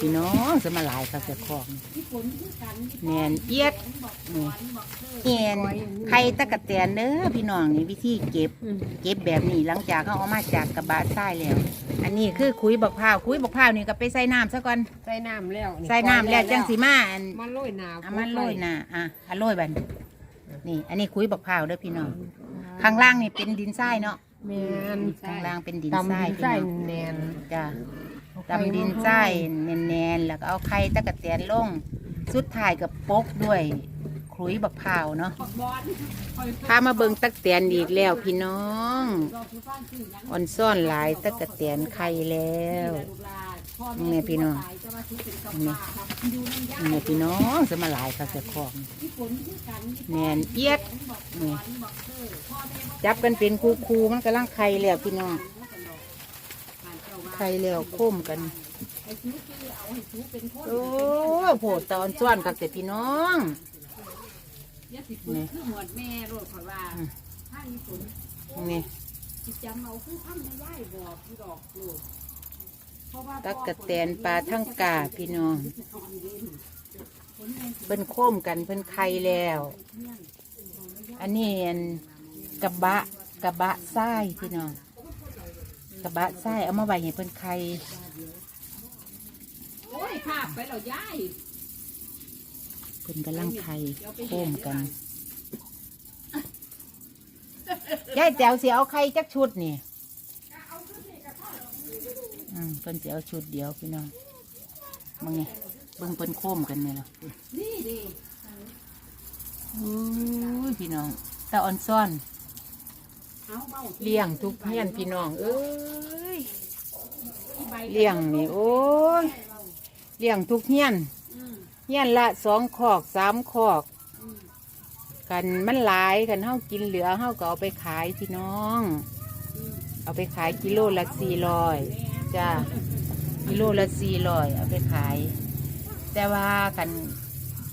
พี่น้องสมาหลายกับเจ้าของแนนเอียดนี่แนนไข่ตะกะแตนเด้อพี่น้องนี่วิธีเก็บ เก็บแบบนี้หลังจากเขาเอามาจากกระบะทรายแล้ว อันนี้คือคุยบักพร้าวคุยบักพร้าวนี่ก็ไปใส่น้ำซะก่อนใส่น้ำแล้วใส่น้ำแล้วจังสีมาอันมันโรยน้ำเอามันโรยหน้าอะอันโรยบันนี่ อันนี้คุยบักพร้าวเด้อพี่น้องข้างล่างนี่เป็นดินทรายเนาะแมนข้างล่างเป็นดินตำทรายดินพี่ใส่น้องแนนจ้ะ ตำดินใส่แน่นๆแล้วก็เอาไข่ตะกะแตนลง สุดท้ายกับปกด้วยขลุยบักพร้าวเนาะพามาเบิงตักแตนอีกแล้วพี่น้องอ่อนซ่อนหลายตะกะแตนไข่แล้วนี่พี่น้องนี่นี่พี่น้องจะมาหลายค่ะเจ้าของแนนเอียดนี่จับกันเป็นคูๆมันกำลังไข่แล้วพี่น้อง ไข่แล้วโค้มกัน โอ้โหตอนซ้อนกับแต่พี่น้องยาสิฝุ่คือหมวดแม่โรดขอยว่าถ้ามีฝนนี่จิจำเอาคือทำไม่ได้บอกที่ดอกโลดเพราะว่าตักกะแตนปลาทั้งกาพี่น้องเพิ่นโค้มกันเพิ่นไข่แล้ว อันนี้อันกระบะกระบะทรายพี่น้อง กระบะทรายเอามาไว้ให้เพิ่นไข่โอ้ยขาบไปแล้วย้ายเพิ่นกำลังไข่โค้มกันยายแจ๋วสิเอาไข่จักชุดนี่อืมเพิ่นสิเอาชุดเดียวพี่น้องมึงไงเบิ่งเพิ่นโค้มกันเนี่ยหรอนี่ดิโอ้ยพี่น้องตาอ่อนซ่อน เอาเบาเลี้ยงทุกเพียนพี่น้อง เอ้ยใบเลี้ยงนี่โอ้ยเลี้ยงทุกเฮียนอืมเฮียนละสองขอกสามขอกอืมกันมันหลายกันเฮากินเหลือเฮาก็เอาไปขายพี่น้องอืมเอาไปขายกิโลละสี่ร้อยจ้ากิโลละสี่ร้อยเอาไปขาย แต่ว่ากัน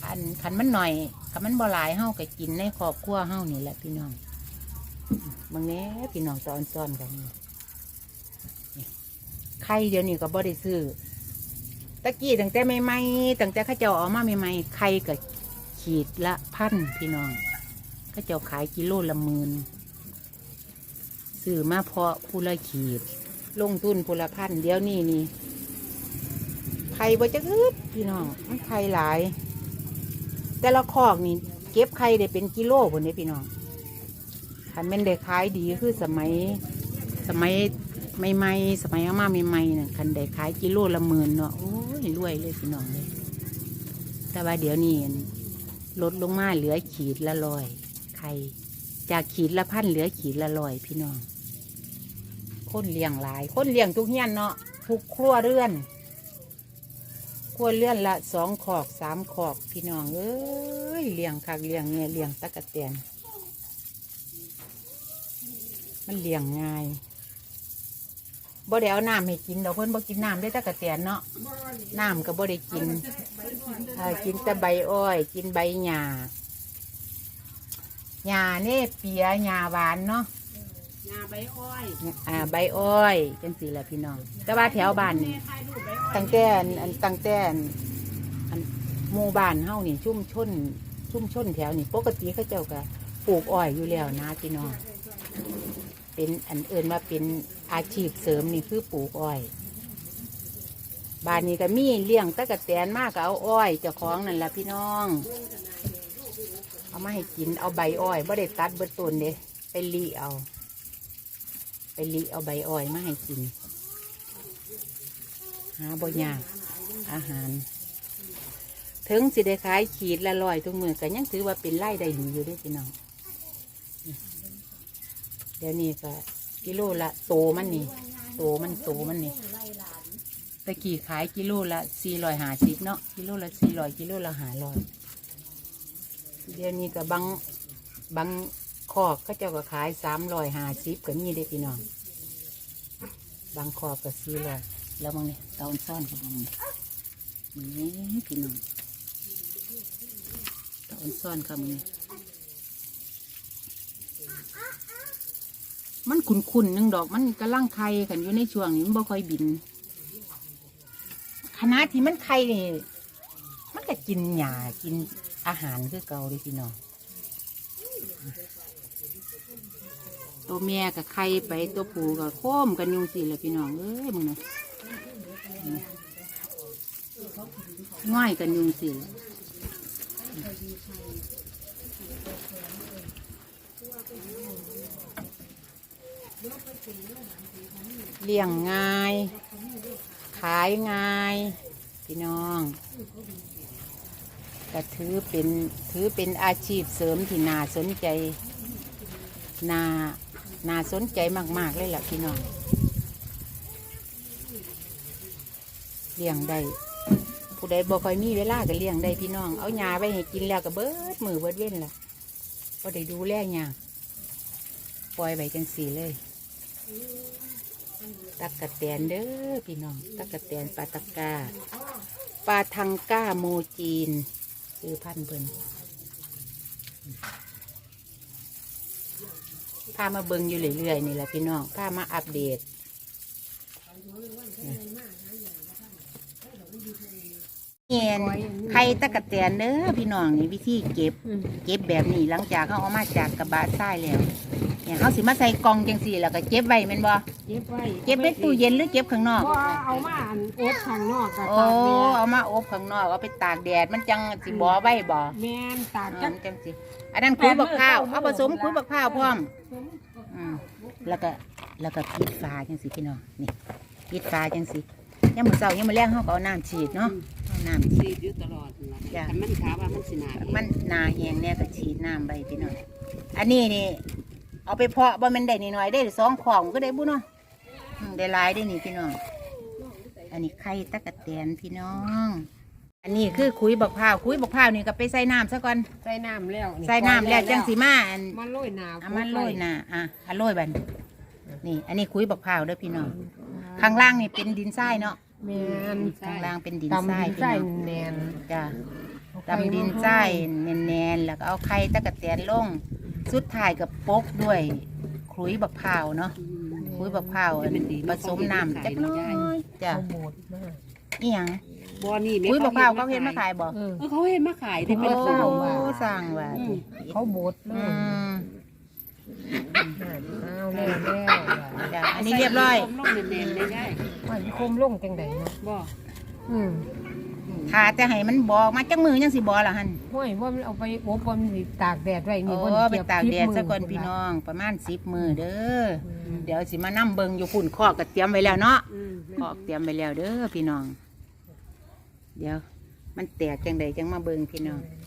อันขันมันหน่อยขันมันบ่หลายเฮาก็กินในครอบครัวเฮานี่แหละพี่น้อง บางแนี้พี่น้องตอนซ้อนกันไข่เดี๋ยวนี้ก็บ่ได้ซื้อตะกี้ตั้งแต่ใหม่ๆตั้งแต่ข้าเจ้าออกมาใหม่ๆไข่ก็ขีดละพันพี่น้องข้าเจ้าขายกิโลละหมื่นซื้อมาเพาะผู้ละขีด ลงทุนผู้ละพันเดี๋ยวนี้นี่ไข่บ่จะอึดพี่น้องไข่หลาย แต่ละคอกนี่เก็บไข่ได้เป็นกิโลบนนี้พี่น้อง คันแม่นได้ขายดีคือสมัยสมัยใหม่ๆสมัยอามาใหม่ๆน่ะคันได้ขายกิโลละหมื่นเนาะโอ้ยรวยเลยพี่น้องเลยแต่ว่าเดี๋ยวนี้ลดลงมาเหลือขีดละร้อยไข่จากขีดละพันเหลือขีดละร้อยพี่น้องคนเลี้ยงหลาย คนเลี้ยงทุกเฮียนเนาะทุกครัวเรือนครัวเรือนละสองขอกสามขอกพี่น้องเอ้ยเลี้ยงคักเลี้ยงเนี่ยเลี้ยงตะกะเตียน มันเลี้ยงง่ายบ่ได้เอาน้ำให้กินดอกเพิ่นบ่กินน้ำได้ตะกะเตียนเนาะน้ำก็บ่ได้กินเอ่อกินแต่ใบอ้อย กินใบหญ้าหญ้าเนี่ยเปียหญ้าหวานเนาะงาใบอ้อยอ่าใบอ้อยจังสีแหละพี่น้อง แต่ว่าแถวบ้านนี่ถ่ายรูปใบอ้อยตั้งแต่อันอันตั้งแต่อันอันหมู่บ้านเฮานี่ชุ่มชนชุ่มชนแถวนี่ปกติเขาเจ้าก็ปลูกอ้อยอยู่แล้วนะพี่น้อง เป็นอันเอินว่าเป็นอาชีพเสริมนี่คือปลูกอ้อยบ้านนี้ก็มีเลี้ยงตะกะแตนมากก็เอาอ้อยเจ้าของนั่นแหละพี่น้อง เอามาให้กินเอาใบอ้อยบ่ได้ตัดเบิดต้นเด้ไปลีเอา ไปลีเอาใบอ้อยมาให้กิน หาบ่ยากอาหารถึงสิได้ขายขีดละร้อยทุกมือก็ยังถือว่าเป็นไร่ได้ดีอยู่เด้วยพี่น้อง ดี๋ยวนี้ก็กิโลละโตมันนี่ โตมันโตมันนี่ตะกี้ขายกิโลละสี่ร้อยห้าสิบเนาะกิโลละสี่ร้อยกิโลละห้าร้อยเดี๋ยวนี้ก็บางบางคอกเขาเจ้าก็ขายสามร้อยห้าสิบก็มีได้อพี่น้องบางคอกก็สี่ร้อยแล้วบางนี่ตอนซ่อนกับบางนี่มึงนี่พี่น้องตอนซ่อนกับมึงนี่ มันขุนๆนึงดอกมันกำลังไข่กันอยู่ในช่วงนี้มันบ่ค่อยบินไข่คณะที่มันไข่นี่มันก็กินหญ้ากินอาหารคือเก่าเลยพี่น้องตัวแม่กับไข่ไปตัวผูกับโค้มกันยุงสิแหละพี่น้องเอ้ยมึงนะง่อยกันยุงสิ เลี้ยงง่าย ขายง่าย พี่น้องก็ถือเป็นถือเป็นอาชีพเสริมที่น่าสนใจน่าน่าสนใจมาก ๆ เลยล่ะพี่น้องเลี้ยงได้ผู้ใดบ่ค่อยมีเวลาก็เลี้ยงได้พี่น้อง เอาหญ้าไว้ให้กินแล้วก็เบิดมือเบิดเว้นล่ะก็ได้ดูแลหญ้าปล่อยไว้จังสีเลย ตักกะแตนเด้อพี่น้อง ตักกะแตนปลาตะกาปลาทังก้าโมจีนซื้อพันเพิ่นพามาเบิงอยู่เรื่อยๆนี่แหละพี่น้องพามาอัปเดตเอ็นไข่ตะกะแตนเด้อพี่น้องนี่วิธีเก็บ เก็บแบบนี้หลังจากเขาเอามาจากกระบะทรายแล้ว เนี่ยเขาสิมาใส่กล่องจังสี่แล้วก็เก็บไว้แม่นบ่เก็บไว้เก็บไว้ตู้เย็นหรือเก็บข้างนอก บ่เอามาอันอบข้างนอกกับโอ้ ตากแดดเอามาอบข้างนอกเอาไปตากแดดมันจังสิบ่ไว้บ่แม่นตากเออจัมักนจังสิอันนั้นคุยบักข้าวแปดมื้อเอาผสมเก้ามื้อคุยบักข้าวพร้อม อืมแล้วก็แล้วก็ปิดฝาจังสิพี่น้องนี่ปิดฝาจังสิยามมื้อเช้ายามมื้อแลงเฮาก็เอาน้ำฉีดเนาะเอาน้ำซีดอยู่ตลอดนั่นล่ะจ้ะ คันมันขาวว่ามันสิหนาเองมันหนาแห้งเนี่ยก็ฉีดน้ำไปพี่น้องอันนี้นี่ เอาไปเพาะบ่แมันได้นิดหน่อยได้สองของก็ได้บุเนาะอืมได้หลายได้นี่พี่น้อง อันนี้ไข่ตะกะแตนพี่น้อง อันนี้คือคุยบักพร้าวคุยบักพร้าวนี่ก็ไปใส่น้ำซะก่อน ใส่น้ำแล้วใส่น้ำแล้วจังสีมาอัน มันโรยหน้าเอามาโรยหน้าอะเอาโรยบันนี่ อันนี้คุยบักพร้าวเด้อพี่น้อง ข้างล่างนี่เป็นดินทรายเนาะ แม่นข้างล่างเป็นดินตำทรายดินพี่ใส่น้องแน่นจ้ะดำดินใส้แน่นๆ แล้วก็เอาไข่ตะกะแตนลง สุดท้ายกับปกด้วยขลุยบักพร้าวเนาะขลุยบักพร้าวอันผสมน้ำจักหน้อยจ้ะเขาโบดมากอีหยังบ่นี่แม่ขลุยบักพร้าวเขาเห็นมาขายบ่เออเออเขาเห็นมาขายได้โอ้เป็นโลสร้างว่าเขาโบดเลอืยมเอาแล้วแล้วจ้ะอันนี้เรียบร้อยลงแน่นๆได้ได้ว่าคมลงจังไดเนาะบ่อืม ถ้าจะให้มันบอกมาจักมือยังสิบ่ล่ะหั่นห้วยว่ามันเอาไปอบว่ามันสิตากแดดไว้นี่โอ้บ่ไปตากแดดซะก่อนพี่น้องประมาณ10มือเด้อเดี๋ยวสิมานํเบิ่งอยู่พุ่นคอกก็เตรียมไว้แล้วเนาะอืมคอกเตรียมไว้แล้วเด้อพี่น้อง เดี๋ยว มันแตกจังใดจังมาเบิ่งพี่น้อง